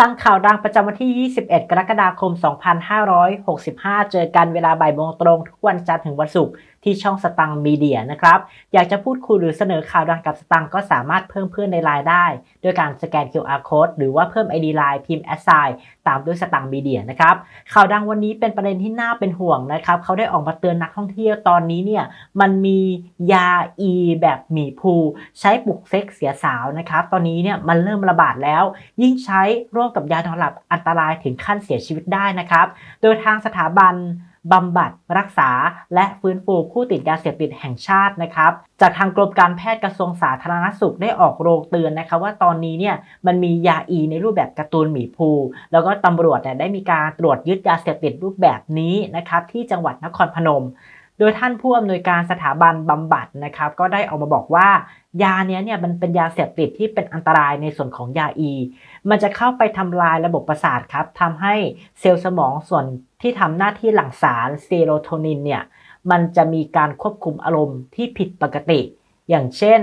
ตั้งข่าวดังประจำวันที่ 21 กรกฎาคม 2565 เจอกันเวลาบ่ายโมงตรงทุกวันจันทร์ถึงวันศุกร์ ที่ช่องสตังมีเดียนะครับ อยากจะพูดคุยหรือเสนอข่าวดังกับสตังก็สามารถเพิ่มเพื่อนในไลน์ได้ ด้วยการสแกน QR code หรือว่าเพิ่ม ID ไลน์พิมพ์ assign ตามด้วยสตังมีเดียนะครับ ข่าวดังวันนี้เป็นประเด็นที่น่าเป็นห่วงนะครับ เขาได้ออกมาเตือนนักท่องเที่ยวตอนนี้เนี่ยมันมียาอีแบบหมีภูใช้ปลุกเซ็กเสียสาวนะครับ ตอนนี้เนี่ยมันเริ่มระบาดแล้ว ยิ่งใช้ร่วมกับยานอนหลับอันตรายถึงขั้นเสียชีวิตได้นะครับ โดยทางสถาบัน บำบัดรักษา และฟื้นฟูผู้ติดยาเสพติดแห่งชาตินะครับจากทางกรมการแพทย์กระทรวงสาธารณสุขได้ออกโรงเตือนนะครับว่าตอนนี้เนี่ยมันมียาอีในรูปแบบการ์ตูนหมีภู แล้วก็ตำรวจเนี่ยได้มีการตรวจยึดยาเสพติดรูปแบบนี้นะครับที่จังหวัดนครพนม ดยท่านผู้อำนวยการสถาบันบำบัดนะครับ ก็ได้ออกมาบอกว่ายาเนี้ยเนี่ยมันเป็นยาเสพติดที่เป็นอันตรายในส่วนของยาอี มันจะเข้าไปทำลายระบบประสาทครับทำให้เซลล์สมองส่วนที่ทำหน้าที่หลั่งสารเซโรโทนินเนี่ยมันจะมีการควบคุมอารมณ์ที่ผิดปกติ อย่างเช่น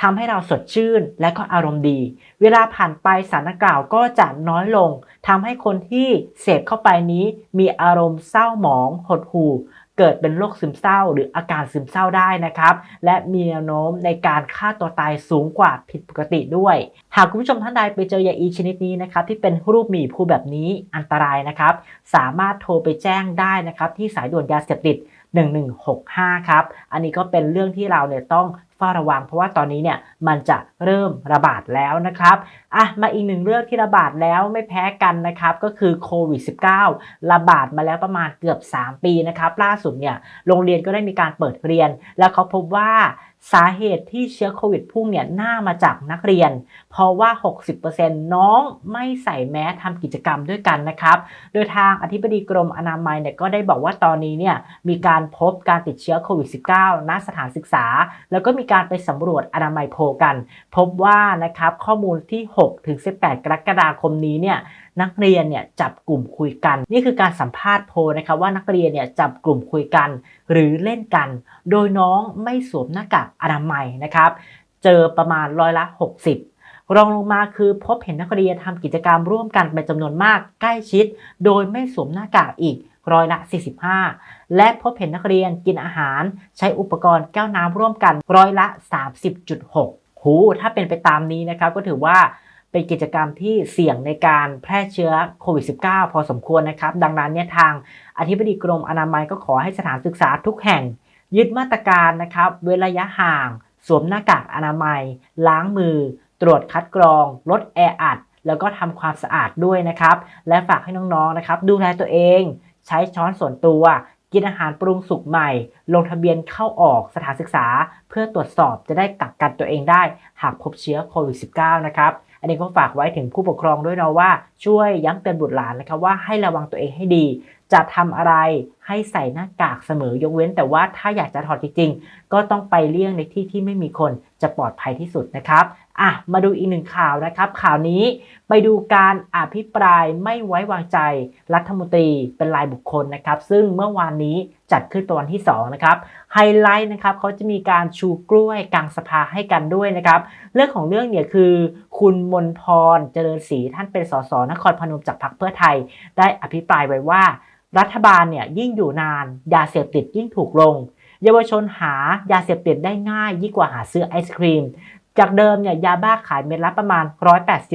ทำให้เราสดชื่นและก็อารมณ์ดี เวลาผ่านไปสารกล่าวก็จะน้อยลงทำให้คนที่เสพเข้าไปนี้มีอารมณ์เศร้าหมอง หดหู่ เกิดเป็นโรคซึมเศร้า หรืออาการซึมเศร้าได้นะครับ และมีแนวโน้มในการฆ่าตัวตายสูงกว่าผิดปกติด้วย หากคุณผู้ชมท่านใดไปเจอยาอีชนิดนี้นะครับที่เป็นรูปหมีภูแบบนี้อันตรายนะครับ สามารถโทรไปแจ้งได้นะครับที่สายด่วนยาเสพติด1165 ครับ อันนี้ก็เป็นเรื่องที่เราเนี่ยต้อง ฝ้าระวัง เพราะว่าตอนนี้เนี่ยมันจะเริ่มระบาดแล้วนะครับอะมาอีกหนึ่งเรื่องที่ระบาดแล้วไม่แพ้กันนะครับก็คือโควิด -19 ระบาดมาแล้วประมาณเกือบ 3 ปีนะครับล่าสุดเนี่ยโรงเรียนก็ได้มีการเปิดเรียน แล้วเขาพบว่า สาเหตุที่เชื้อโควิดพุ่งเนี่ยน่ามาจากนักเรียน เพราะว่า 60%น้องไม่ใส่แมสทำกิจกรรมด้วยกันนะครับ โดยทางอธิบดีกรมอนามัยเนี่ยก็ได้บอกว่าตอนนี้เนี่ยมีการพบการติดเชื้อโควิด -19 ณสถานศึกษา แล้วก็มีการไปสำรวจอนามัยโพกัน พบว่านะครับข้อมูลที่6ถึง18 กรกฎาคมนี้เนี่ยนักเรียนเนี่ยจับกลุ่มคุยกัน นี่คือการสัมภาษณ์โพนะครับว่านักเรียนเนี่ยจับกลุ่มคุยกัน หรือเล่นกัน โดยน้องไม่สวมหน้ากากอนามัยนะครับ เจอประมาณร้อยละ 60รองลงมาคือพบเห็นนักเรียนทำกิจกรรมร่วมกันเป็นจำนวนมากใกล้ชิด โดยไม่สวมหน้ากากอีกร้อยละ 45 และพบเห็นนักเรียนกินอาหาร ใช้อุปกรณ์แก้วน้ำร่วมกันร้อยละ 30.6 หู ถ้าเป็นไปตามนี้นะครับก็ถือว่า เป็นกิจกรรมที่เสี่ยงในการแพร่เชื้อโควิด -19 พอสมควรนะครับ ดังนั้นเนี่ยทางอธิบดีกรมอนามัยก็ขอให้สถานศึกษาทุกแห่ง ยึดมาตรการนะครับ เว้นระยะห่าง สวมหน้ากากอนามัย ล้างมือ ตรวจคัดกรอง ลดแออัด แล้วก็ทำความสะอาดด้วยนะครับ และฝากให้น้องๆนะครับ ดูแลตัวเอง ใช้ช้อนส่วนตัวกินอาหารปรุงสุกใหม่ ลงทะเบียนเข้าออกสถานศึกษา เพื่อตรวจสอบจะได้กักกันตัวเองได้ หากพบเชื้อโควิด -19 นะครับ อันนี้ก็ฝากไว้ถึงผู้ปกครองด้วยนะว่าช่วยย้ำเตือนบุตรหลานนะครับว่าให้ระวังตัวเองให้ดี จะทำอะไรให้ใส่หน้ากากเสมอยกเว้น แต่ว่าถ้าอยากจะถอดจริงๆ ก็ต้องไปเลี่ยงในที่ที่ไม่มีคนจะปลอดภัยที่สุดนะครับอะมาดูอีกหนึ่งข่าวนะครับ ข่าวนี้ไปดูการอภิปรายไม่ไว้วางใจ รัฐมนตรีเป็นรายบุคคลนะครับ ซึ่งเมื่อวานนี้จัดขึ้นเป็นวันที่2นะครับไฮไลท์นะครับเขาจะมีการชูกล้วยกลางสภาให้กันด้วยนะครับ เรื่องของเรื่องเนี่ยคือ คุณมนพรเจริญศรีท่านเป็นสสนครพนมจากพรรคเพื่อไทย ได้อภิปรายไว้ว่า รัฐบาลเนี่ยยิ่งอยู่นาน ยาเสพติดยิ่งถูกลง เยาวชนหายาเสพติดได้ง่าย ยิ่งกว่าหาซื้อไอศครีม จากเดิมเนี่ยยาบ้าขายเม็ดละประมาณ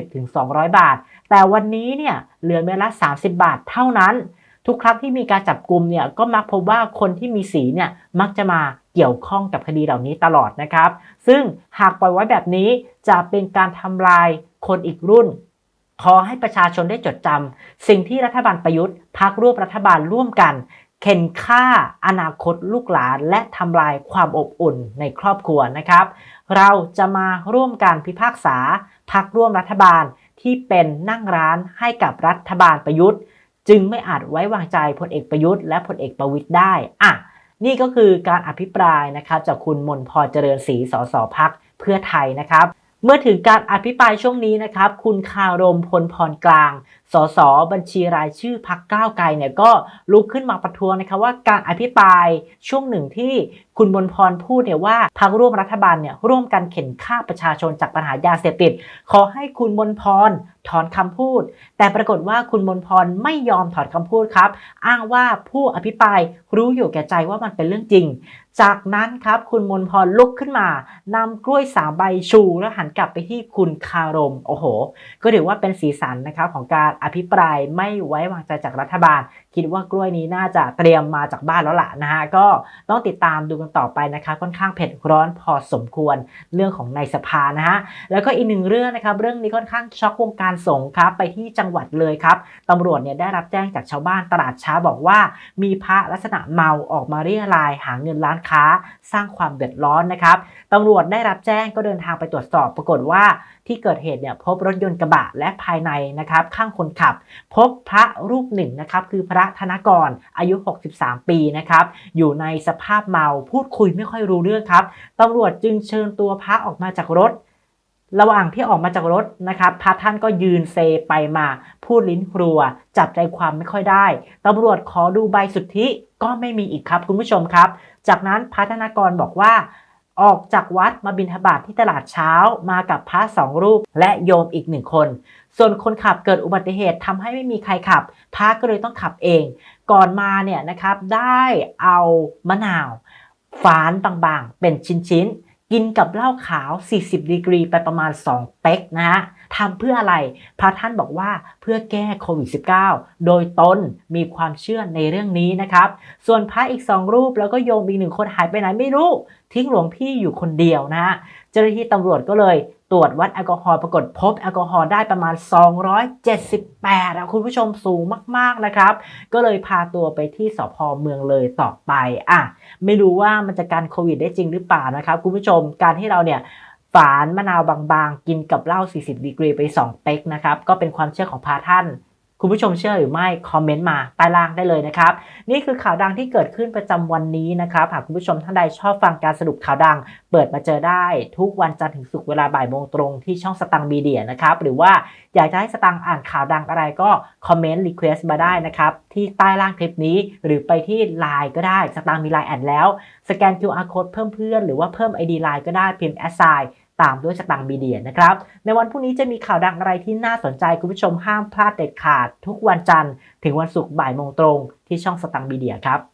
180-200 บาท แต่วันนี้เนี่ยเหลือเม็ดละ 30 บาทเท่านั้น ทุกครั้งที่มีการจับกลุ่มเนี่ยก็มักพบว่าคนที่มีสีเนี่ยมักจะมาเกี่ยวข้องกับคดีเหล่านี้ตลอดนะครับ ซึ่งหากปล่อยไว้แบบนี้จะเป็นการทำลายคนอีกรุ่น ขอให้ประชาชนได้จดจำสิ่งที่รัฐบาลประยุทธ์พักร่วมรัฐบาลร่วมกัน เข็นฆ่าอนาคตลูกหลาน และทำลายความอบอุ่นในครอบครัวนะครับ เราจะมาร่วมกันพิพากษาพักร่วมรัฐบาลที่เป็นนั่งร้านให้กับรัฐบาลประยุทธ์ จึงไม่อาจไว้วางใจพลเอกประยุทธ์และพลเอกประวิตย์ได้อะนี่ก็คือการอภิปรายนะครับจากคุณมนพรเจริญศรีสสพักเพื่อไทยนะครับ เมื่อถึงการอภิปรายช่วงนี้นะครับ คุณคารมพลพรกลาง สสบัญชีรายชื่อพักก้าวไกลเนี่ยก็ลุกขึ้นมาประท้วงนะครับว่าการอภิปรายช่วงหนึ่งที่คุณบนพรพูดเนี่ยว่าพักร่วมรัฐบาลเนี่ยร่วมกันเข็นฆ่าประชาชนจากปัญหายาเสพติด ขอให้คุณบนพรถอนคำพูด แต่ปรากฏว่าคุณบนพรไม่ยอมถอนคำพูดครับ อ้างว่าผู้อภิปรายรู้อยู่แก่ใจว่ามันเป็นเรื่องจริง จากนั้นครับคุณมนพรลุกขึ้นมานำกล้วยสามใบชูแล้วหันกลับไปที่คุณคารม โอ้โห ก็ถือว่าเป็นสีสันนะครับของการอภิปรายไม่ไว้วางใจจากรัฐบาล คิดว่ากล้วยนี้น่าจะเตรียมมาจากบ้านแล้วล่ะนะฮะก็ต้องติดตามดูกันต่อไปนะครับค่อนข้างเผ็ดร้อนพอสมควรเรื่องของในสภานะฮะแล้วก็อีกหนึ่งเรื่องนะครับเรื่องนี้ค่อนข้างช็อกวงการสงฆ์ครับไปที่จังหวัดเลยครับตำรวจเนี่ยได้รับแจ้งจากชาวบ้านตลาดช้าบอกว่า มีพระลักษณะเมาออกมาเรียรายหาเงินร้านค้าสร้างความเดือดร้อนนะครับตำรวจได้รับแจ้งก็เดินทางไปตรวจสอบปรากฏว่าที่เกิดเหตุเนี่ยพบรถยนต์กระบะและภายในนะครับข้างคนขับ พบพระรูปหนึ่งนะครับคือพระธนกรอายุ 63 ปีนะครับอยู่ในสภาพเมาพูดคุยไม่ค่อยรู้เรื่องครับตำรวจจึงเชิญตัวพระออกมาจากรถ ระหว่างที่ออกมาจากรถนะครับพระท่านก็ยืนเซไปมา พูดลิ้นครัว จับใจความไม่ค่อยได้ตำรวจขอดูใบสุทธิก็ไม่มีอีกครับคุณผู้ชมครับ จากนั้นพระธนากรบอกว่า ออกจากวัดมาบิณฑบาตทที่ตลาดเช้ามากับพระสองรูปและโยมอีกหนึ่งคน ส่วนคนขับเกิดอุบัติเหตุทำให้ไม่มีใครขับพระก็เลยต้องขับเอง ก่อนมาเนี่ยนะครับได้เอามะนาวฝานบางๆ เป็นชิ้นๆ กินกับเหล้าขาว 40 ดีกรีไปประมาณ 2 เป๊กนะฮะทำเพื่ออะไร พระท่านบอกว่าเพื่อแก้โควิด -19 โดยตนมีความเชื่อในเรื่องนี้นะครับ ส่วนพระอีก 2 รูปแล้วก็โยมอีกหนึ่งคนหายไปไหนไม่รู้ ทิ้งหลวงพี่อยู่คนเดียวนะฮะ เจ้าหน้าที่ตำรวจก็เลย ตรวจวัดแอลกอฮอล์ปรากฏพบแอลกอฮอล์ได้ประมาณ 278อะคุณผู้ชมสูงมากๆนะครับ ก็เลยพาตัวไปที่สพเมืองเลยต่อไปอะไม่รู้ว่ามันจะการโควิดได้จริงหรือเปล่านะครับ คุณผู้ชมการที่เราเนี่ยฝานมะนาวบางๆ กินกับเหล้า40ดีกรีไป 2 เป๊กนะครับ ก็เป็นความเชื่อของพาท่าน คุณผู้ชมเชื่อหรือไม่คอมเมนต์มาใต้ล่างได้เลยนะครับ นี่คือข่าวดังที่เกิดขึ้นประจำวันนี้นะครับหากคุณผู้ชมท่านใดชอบฟังการสรุปข่าวดัง เปิดมาเจอได้ทุกวันจันทร์ถึงศุกร์เวลาบ่ายโมงตรงที่ช่องสตังมีเดียนะครับหรือว่าอยากจะให้สตังอ่านข่าวดังอะไรก็คอมเมนต์รีเควสต์มาได้นะครับที่ใต้ล่างคลิปนี้ หรือไปที่ Line ก็ได้สตังมี Line แอดแล้วสแกน QR code เพิ่มเพื่อนหรือว่าเพิ่ม ID Line ก็ได้พิมพ์ a s s i ตามด้วยสตังมีเดียนะครับ ในวันพรุ่งนี้จะมีข่าวดังอะไรที่น่าสนใจคุณผู้ชมห้ามพลาดเด็ดขาด ทุกวันจันทร์ถึงวันศุกร์บ่ายโมงตรงที่ช่องสตังมีเดียครับ